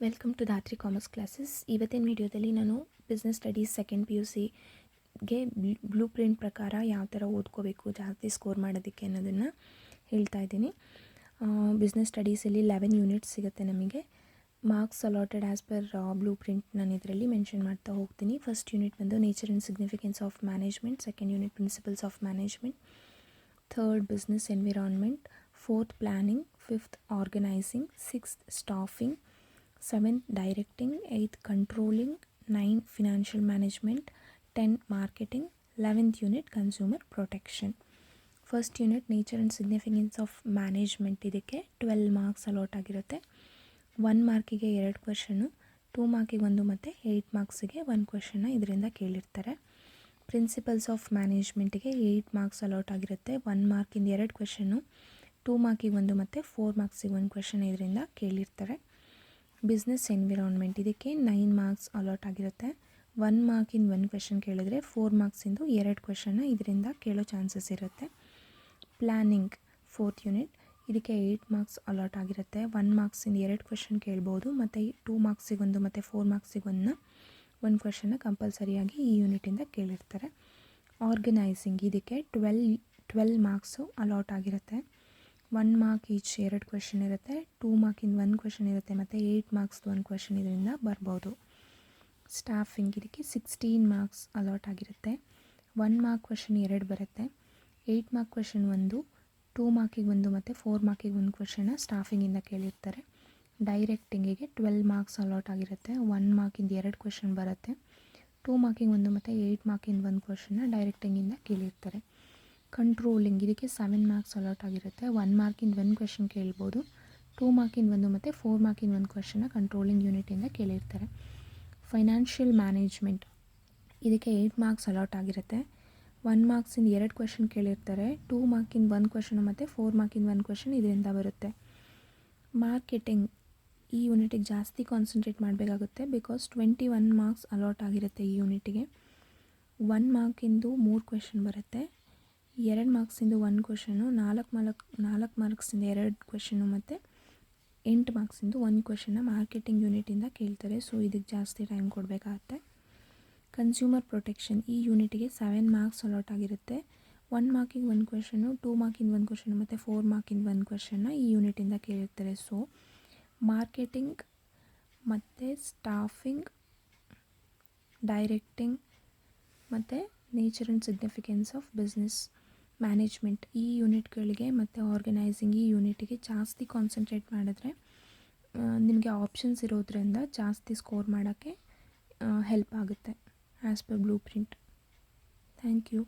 Welcome to Dhatri commerce classes ಇವತ್ತಿನ ವಿಡಿಯೋದಲ್ಲಿ ನಾನು business studies second P U ಸಿಗೆ ಬ್ಲೂ ಪ್ರಿಂಟ್ ಪ್ರಕಾರ ಯಾವ ಥರ ಓದ್ಕೋಬೇಕು, ಜಾಸ್ತಿ ಸ್ಕೋರ್ ಮಾಡೋದಕ್ಕೆ ಅನ್ನೋದನ್ನು ಹೇಳ್ತಾ ಇದ್ದೀನಿ. ಬಿಸ್ನೆಸ್ ಸ್ಟಡೀಸಲ್ಲಿ ಲೆವೆನ್ ಯೂನಿಟ್ಸ್ ಸಿಗುತ್ತೆ ನಮಗೆ. Marks allotted as per blueprint ನಾನು ಇದರಲ್ಲಿ ಮೆನ್ಷನ್ ಮಾಡ್ತಾ ಹೋಗ್ತೀನಿ. ಫಸ್ಟ್ ಯೂನಿಟ್ ಬಂದು nature and significance of management second unit principles of management third business environment fourth planning fifth organising sixth staffing seventh directing eighth controlling, nine financial management, ten marketing, eleventh unit consumer protection. First unit nature and significance of management ಇದಕ್ಕೆ twelve marks allot ಆಗಿರುತ್ತೆ. One ಮಾರ್ಕಿಗೆ ಎರಡು question, two ಮಾರ್ಕಿಗೆ ಒಂದು ಮತ್ತು eight ಮಾರ್ಕ್ಸಿಗೆ one ಕ್ವೆಶನ್ನ ಇದರಿಂದ ಕೇಳಿರ್ತಾರೆ. ಪ್ರಿನ್ಸಿಪಲ್ಸ್ ಆಫ್ ಮ್ಯಾನೇಜ್ಮೆಂಟಿಗೆ ಏಯ್ಟ್ ಮಾರ್ಕ್ಸ್ ಅಲಾಟ್ ಆಗಿರುತ್ತೆ. ಒನ್ ಮಾರ್ಕಿಂದ ಎರಡು ಕ್ವಶನು, ಟೂ ಮಾರ್ಕಿಗೆ ಒಂದು ಮತ್ತು ಫೋರ್ ಮಾರ್ಕ್ಸಿಗೆ ಒಂದು ಕ್ವೆಶನ್ ಇದರಿಂದ ಕೇಳಿರ್ತಾರೆ. ಬಿಸ್ನೆಸ್ ಎನ್ವಿರಾನ್ಮೆಂಟ್ ಇದಕ್ಕೆ ನೈನ್ ಮಾರ್ಕ್ಸ್ ಅಲಾಟ್ ಆಗಿರುತ್ತೆ. ಒನ್ ಮಾರ್ಕಿಂದ ಒನ್ ಕ್ವೆಶನ್ ಕೇಳಿದ್ರೆ ಫೋರ್ ಮಾರ್ಕ್ಸಿಂದು ಎರಡು ಕ್ವೆಶನ್ನ ಇದರಿಂದ ಕೇಳೋ ಚಾನ್ಸಸ್ ಇರುತ್ತೆ. ಪ್ಲ್ಯಾನಿಂಗ್ ಫೋರ್ತ್ ಯೂನಿಟ್ ಇದಕ್ಕೆ ಏಯ್ಟ್ ಮಾರ್ಕ್ಸ್ ಅಲಾಟ್ ಆಗಿರುತ್ತೆ. ಒನ್ ಮಾರ್ಕ್ಸಿಂದ ಎರಡು ಕ್ವೆಶನ್ ಕೇಳ್ಬೋದು. ಮತ್ತು ಟೂ ಮಾರ್ಕ್ಸಿಗೊಂದು ಮತ್ತು ಫೋರ್ ಮಾರ್ಕ್ಸಿಗೊಂದನ್ನ ಒಂದು ಕ್ವೆಶನ್ನ ಕಂಪಲ್ಸರಿಯಾಗಿ ಈ ಯೂನಿಟಿಂದ ಕೇಳಿರ್ತಾರೆ. ಆರ್ಗನೈಸಿಂಗ್ ಇದಕ್ಕೆ ಟ್ವೆಲ್ ಟ್ವೆಲ್ ಮಾರ್ಕ್ಸು ಅಲಾಟ್ ಆಗಿರುತ್ತೆ. ಒನ್ ಮಾರ್ಕ್ ಈಚ್ ಎರಡು ಕ್ವೆಶನ್ ಇರುತ್ತೆ. ಟೂ ಮಾರ್ಕಿಂದ ಒಂದು ಕ್ವೆಶನ್ ಇರುತ್ತೆ ಮತ್ತು ಏಯ್ಟ್ ಮಾರ್ಕ್ಸ್ದು ಒಂದು ಕ್ವೆಶನ್ ಇದರಿಂದ ಬರ್ಬೋದು. ಸ್ಟಾಫಿಂಗ್ ಇದಕ್ಕೆ ಸಿಕ್ಸ್ಟೀನ್ ಮಾರ್ಕ್ಸ್ ಅಲಾಟ್ ಆಗಿರುತ್ತೆ. ಒನ್ ಮಾರ್ಕ್ ಕ್ವೆಶನ್ ಎರಡು ಬರುತ್ತೆ. ಏಯ್ಟ್ ಮಾರ್ಕ್ ಕ್ವೆಶನ್ ಒಂದು ಟೂ ಮಾರ್ಕಿಗೆ ಒಂದು ಮತ್ತು ಫೋರ್ ಮಾರ್ಕಿಗೆ ಒಂದು ಕ್ವೆಶನ್ನ ಸ್ಟಾಫಿಂಗಿಂದ ಕೇಳಿರ್ತಾರೆ. ಡೈರೆಕ್ಟಿಂಗಿಗೆ ಟ್ವೆಲ್ ಮಾರ್ಕ್ಸ್ ಅಲಾಟ್ ಆಗಿರುತ್ತೆ. ಒನ್ ಮಾರ್ಕಿಂದ ಎರಡು ಕ್ವೆಶನ್ ಬರುತ್ತೆ. ಟೂ ಮಾರ್ಕಿಂಗ್ ಒಂದು ಮತ್ತು ಏಯ್ಟ್ ಮಾರ್ಕಿಂದ ಒಂದು ಕ್ವೆಶನ್ನ ಡೈರೆಕ್ಟಿಂಗಿಂದ ಕೇಳಿರ್ತಾರೆ. ಕಂಟ್ರೋಲಿಂಗ್ ಇದಕ್ಕೆ ಸೆವೆನ್ ಮಾರ್ಕ್ಸ್ ಅಲಾಟ್ ಆಗಿರುತ್ತೆ. ಒನ್ ಮಾರ್ಕಿಂದ ಒಂದು ಕ್ವೆಶನ್ ಕೇಳ್ಬೋದು. ಟೂ ಮಾರ್ಕಿಂದ ಒಂದು ಮತ್ತು ಫೋರ್ ಮಾರ್ಕಿಂದ ಒಂದು ಕ್ವೆಶನ್ನ ಕಂಟ್ರೋಲಿಂಗ್ ಯೂನಿಟಿಂದ ಕೇಳಿರ್ತಾರೆ. ಫೈನಾನ್ಷಿಯಲ್ ಮ್ಯಾನೇಜ್ಮೆಂಟ್ ಇದಕ್ಕೆ ಏಯ್ಟ್ ಮಾರ್ಕ್ಸ್ ಅಲಾಟ್ ಆಗಿರುತ್ತೆ. ಒನ್ ಮಾರ್ಕ್ಸಿಂದ ಎರಡು ಕ್ವೆಶನ್ ಕೇಳಿರ್ತಾರೆ. ಟೂ ಮಾರ್ಕಿಂದ ಒಂದು ಕ್ವೆಶನ್ ಮತ್ತು ಫೋರ್ ಮಾರ್ಕಿಂದ ಒಂದು ಕ್ವೆಶನ್ ಇದರಿಂದ ಬರುತ್ತೆ. ಮಾರ್ಕೆಟಿಂಗ್ ಈ ಯೂನಿಟಿಗೆ ಜಾಸ್ತಿ ಕಾನ್ಸಂಟ್ರೇಟ್ ಮಾಡಬೇಕಾಗುತ್ತೆ because twenty one marks allot ಆಗಿರುತ್ತೆ ಈ ಯೂನಿಟಿಗೆ ಒನ್ ಮಾರ್ಕಿಂದು ಮೂರು ಕ್ವೆಶನ್ ಬರುತ್ತೆ. ಎರಡು ಮಾರ್ಕ್ಸಿಂದ ಒಂದು ಕ್ವೆಶನು ನಾಲ್ಕು ಮಾರ್ಕ್ ನಾಲ್ಕು ಮಾರ್ಕ್ಸಿಂದ ಎರಡು ಕ್ವೆಶನು ಮತ್ತು ಎಂಟು ಮಾರ್ಕ್ಸಿಂದು ಒಂದು ಕ್ವೆಶನ್ನ ಮಾರ್ಕೆಟಿಂಗ್ ಯೂನಿಟಿಂದ ಕೇಳ್ತಾರೆ. ಸೊ ಇದಕ್ಕೆ ಜಾಸ್ತಿ ಟೈಮ್ ಕೊಡಬೇಕಾಗತ್ತೆ. ಕನ್ಸ್ಯೂಮರ್ ಪ್ರೊಟೆಕ್ಷನ್ ಈ ಯೂನಿಟಿಗೆ ಸೆವೆನ್ ಮಾರ್ಕ್ಸ್ ಅಲಾಟ್ ಆಗಿರುತ್ತೆ. ಒನ್ ಮಾರ್ಕಿಂಗ್ ಒಂದು ಕ್ವೆಶನು ಟೂ ಮಾರ್ಕಿಂದ ಒಂದು ಕ್ವಶನು ಮತ್ತು ಫೋರ್ ಮಾರ್ಕಿಂದ ಒಂದು ಕ್ವೆಶನ್ನ ಈ ಯೂನಿಟಿಂದ ಕೇಳಿರ್ತಾರೆ. ಸೊ ಮಾರ್ಕೆಟಿಂಗ್ ಮತ್ತು ಸ್ಟಾಫಿಂಗ್ ಡೈರೆಕ್ಟಿಂಗ್ ಮತ್ತು nature and significance of business management ಈ ಯೂನಿಟ್ಗಳಿಗೆ ಮತ್ತು ಆರ್ಗನೈಸಿಂಗ್ ಈ ಯೂನಿಟಿಗೆ ಜಾಸ್ತಿ ಕಾನ್ಸಂಟ್ರೇಟ್ ಮಾಡಿದ್ರೆ ನಿಮಗೆ ಆಪ್ಷನ್ಸ್ ಇರೋದ್ರಿಂದ ಜಾಸ್ತಿ ಸ್ಕೋರ್ ಮಾಡೋಕ್ಕೆ ಹೆಲ್ಪ್ ಆಗುತ್ತೆ as per blueprint thank you